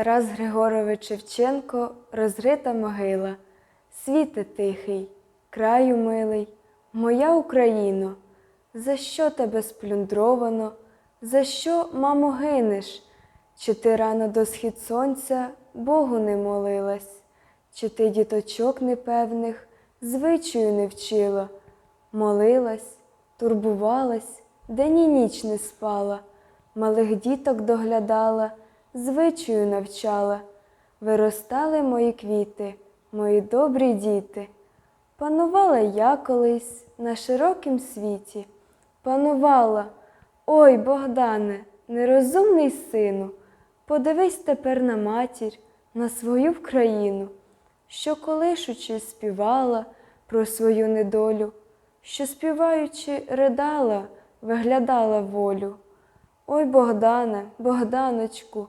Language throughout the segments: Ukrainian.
Тарас Григорович Шевченко розрита могила. Світе тихий, краю милий, моя Україно, за що тебе сплюндровано, за що, мамо, гинеш? Чи ти рано до схід сонця Богу не молилась, чи ти діточок непевних звичаю не вчила, молилась, турбувалась, день і ніч не спала, малих діток доглядала, звичаю навчала, виростали мої квіти, мої добрі діти. Панувала я колись на широкім світі, панувала, ой, Богдане, нерозумний сину, подивись тепер на матір, на свою країну, що колишучи співала про свою недолю, що співаючи ридала, виглядала волю. Ой, Богдане, Богданочку,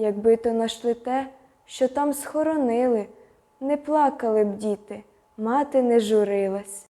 якби то нашли те, що там схоронили, не плакали б діти, мати не журилась.